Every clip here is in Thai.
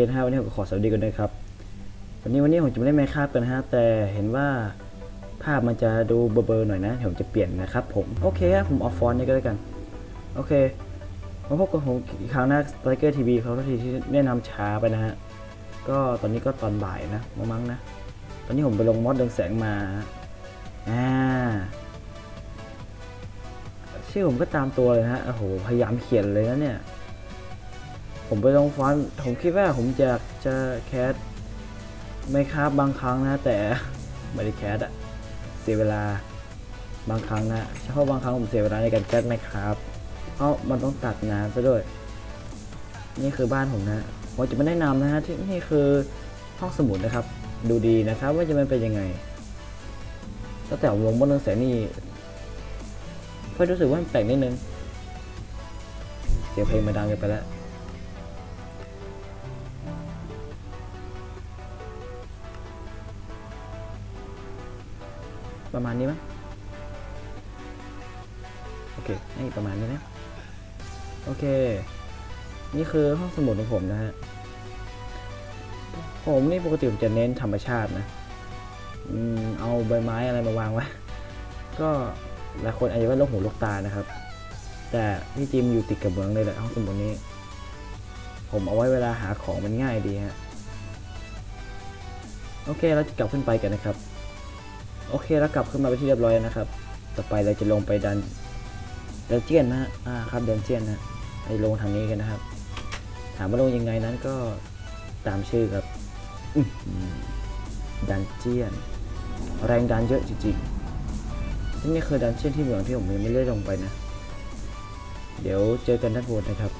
นะฮะวันนี้ผมก็ขอสวัสดีกันด้วยครับวันนี้วันนี้ผมจะไม่ได้ไมค์คาบกันนะฮะแต่เห็นว่าภาพมันจะดูเบลอๆหน่อยนะเดี๋ยวผมจะเปลี่ยนนะครับผมโอเคครับผมออฟฟอนต์นี่ก็แล้วกัน โอเคมาพบกับผมอีกครั้งนะสไตเกอร์ทีวีเขาทีที่แนะนำช้าไปนะฮะก็ตอนนี้ก็ตอนบ่ายนะมั้งนะ ตอนนี้ผมไปลงมอดเรืองแสงมาอ่าชื่อผมก็ตามตัวเลยนะฮะโอ้โหพยายามเขียนเลยนะเนี่ย ผมไปลงฟอนต์ผมคิดว่าผมจะจะแคสไม่ครับบางครั้งนะ แต่ไม่ได้แคสอะเสียเวลาบางครั้งนะเฉพาะบางครั้งผมเสียเวลาในการแคสไมครับเพราะมันต้องตัดนานซะด้วย นี่คือบ้านผมนะผมจะไม่แนะนำนะฮะที่นี่คือห้องสมุดนะครับ ดูดีนะครับ ว่าจะมันเป็นยังไงตั้งแต่วงบนเรื่องแสนี่เพื่อรู้สึกว่ามันแปลกนิดนึงเสียงเพลงมาดังกินไปแล้ว ประมาณนี้มั้งโอเคนี่ประมาณนี้นะ โอเค นี่คือห้องสมุดของผมนะฮะ ผมนี่ปกติผมจะเน้นธรรมชาตินะอืมเอาใบไม้อะไรมาวางไว้ ก็หลายคนอาจจะว่าโลกหูโลกตานะครับ แต่ที่จริงอยู่ติดกับเมืองเลยแหละห้องสมุดนี้ ผมเอาไว้เวลาหาของมันง่ายดีฮะ โอเคเราจะกลับขึ้นไปกันนะครับ โอเคแล้วกลับขึ้นมาไปที่เรียบร้อยนะครับ ต่อไปเราจะลงไปดันเดนเจียนนะฮะอ่าครับเดนเจียนนะไปลงทางนี้กันนะครับ ถามว่าลงยังไงนั้นก็ตามชื่อครับดันเจียน แรงดันเยอะจริงๆที่นี่คือดันเจียนที่เหมืองที่ผมยังไม่ได้ลงไปนะ เดี๋ยวเจอกันด้านบนนะครับ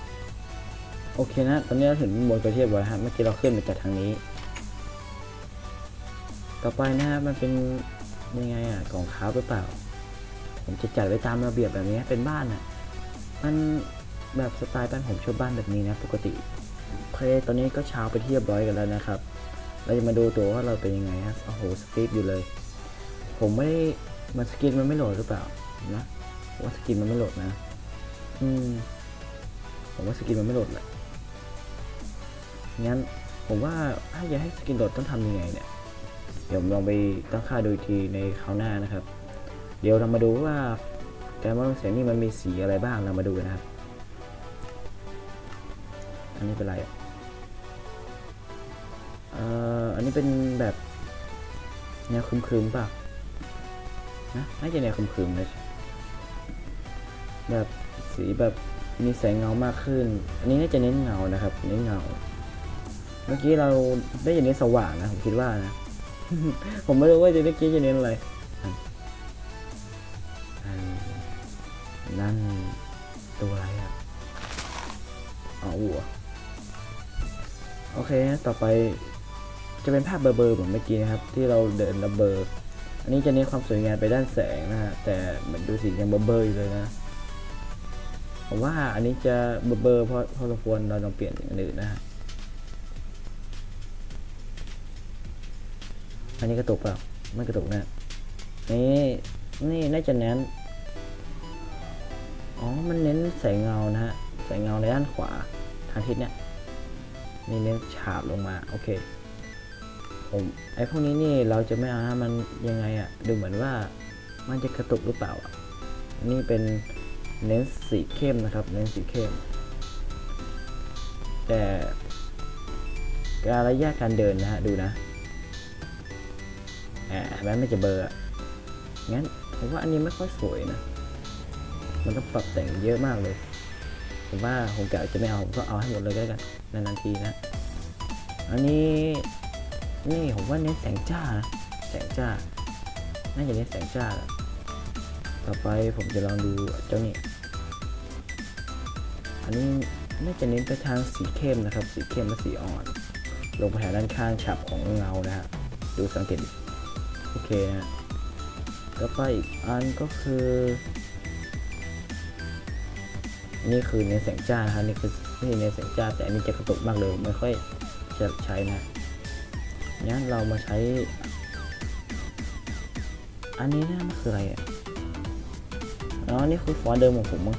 โอเคนะ ตอนนี้เราถึงบนกระเทียบไว้ฮะเมื่อกี้เราขึ้นมาจากทางนี้ ต่อไปนะฮะมันเป็น ยังไงอะกองค้าหรือเปล่า ผมจะจัดไว้ตามระเบียบแบบนี้เป็นบ้านอะ มันแบบสไตล์บ้านผมชอบบ้านแบบนี้นะปกติโอเคตอนนี้ก็เช้าไปที่เรียบร้อยกันแล้วนะครับ เราจะมาดูตัวว่าเราเป็นยังไงฮะโอ้โหสตีฟอยู่เลย ผมไม่ได้มันสกินมันไม่โหลดหรือเปล่านะว่าสกินมันไม่โหลดนะ อืม ผมว่าสกินมันไม่โหลดแหละงั้นผมว่าถ้าอยากให้สกินโหลดต้องทำยังไงเนี่ย เดี๋ยวลองไปตั้งค่าดูอีกทีในคราวหน้านะครับ เดี๋ยวเรามาดูว่าการว่าเสียงนี่มันมีสีอะไรบ้างเรามาดูกันนะครับ อันนี้เป็นอะไรอะเอ่ออันนี้เป็นแบบแนวครึมๆป่ะนะน่าจะแนวครึมๆนะแบบสีแบบมีแสงเงามากขึ้น อันนี้น่าจะเน้นเงานะครับ เน้นเงา เมื่อกี้เราได้ยินเน้นสว่างนะผมคิดว่านะ ผมไม่รู้ว่าจะเมื่อกี้จะเน้นอะไรนั่นตัวอะไรอะอ๋อวัวโอเค ต่อไปจะเป็นภาพเบอร์เหมือนเมื่อกี้นะครับ ที่เราเดินระเบอร์ อันนี้จะเน้นความสวยงามไปด้านแสงนะฮะ แต่เหมือนดูสียังเบอร์อยู่เลยนะผมว่าอันนี้จะเบอร์เพราะพอสมควรเราลองเปลี่ยนอย่างอื่นนะฮะ อันนี้กระตุกเปล่าไม่กระตุกนะนี่นี่น่าจะเน้นอ๋อมันเน้นแสงเงานะฮะแสงเงาในด้านขวาทางทิศเนี่ยนี่เน้นฉาบลงมาโอเคผมไอพวกนี้นี่เราจะไม่เอานะมันยังไงอะดูเหมือนว่ามันจะกระตุกหรือเปล่าอะนี่เป็นเน้นสีเข้มนะครับ เน้นสีเข้ม แต่การระยะการเดินนะฮะดูนะ อ่าแม้ไม่จะเบอร์งั้นผมว่าอันนี้ไม่ค่อยสวยนะ มันต้องปรับแต่งเยอะมากเลย ผมว่าผมกะจะไม่เอาก็เอาให้หมดเลยก็แล้วกัน นานๆทีนะ อันนี้นี่ผมว่าเน้นแสงจ้านะ แสงจ้า น่าจะเน้นแสงจ้าละต่อไปผมจะลองดูเจ้านี่อันนี้น่าจะเน้นไปทางสีเข้มนะครับ สีเข้มและสีอ่อน ลงไปหาด้านข้างฉับของเงานะฮะ ดูสังเกต ดิโอเคนะแล้วก็อีกอันก็คือ นี่คือในแสงจ้านะฮะนี่คือนี่ในแสงจ้าแต่อันนี้จะกระตุกมากเลยไม่ค่อยจะใช้นะงั้นเรามาใช้ อันนี้นะมันคืออะไรอะอ๋อนี่คือฟอนต์เดิมของผมมั้ง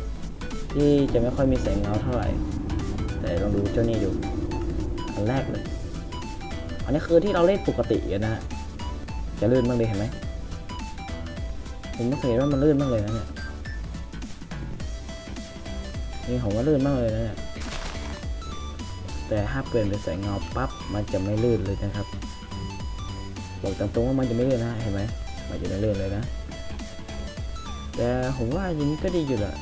ที่จะไม่ค่อยมีแสงเงาเท่าไหร่ แต่ลองดูเจ้านี่ดูอันแรกเลย อันนี้คือที่เราเล่นปกติอะนะฮะ จะลื่นบ้างเลยเห็นไหมผมไม่เห็นว่ามันลื่นบ้างเลยนะเนี่ยนี่ผมว่าลื่นบ้างเลยนะเนี่ยแต่ถ้าเปลี่ยนเป็นแสงเงาปั๊บมันจะไม่ลื่นเลยนะครับบอกตามตรงว่ามันจะไม่ลื่นนะเห็นไหมมันจะไม่ลื่นเลยนะ แต่ผมว่าอย่างนี้ก็ดีอยู่แหละ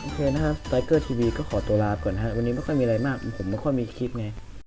โอเคนะครับไ i เกอร์ทีวีก็ขอตัวลาก่อนนะฮะวันนี้ไม่ค่อยมีอะไรมาก ผมไม่ค่อยมีคลิปไง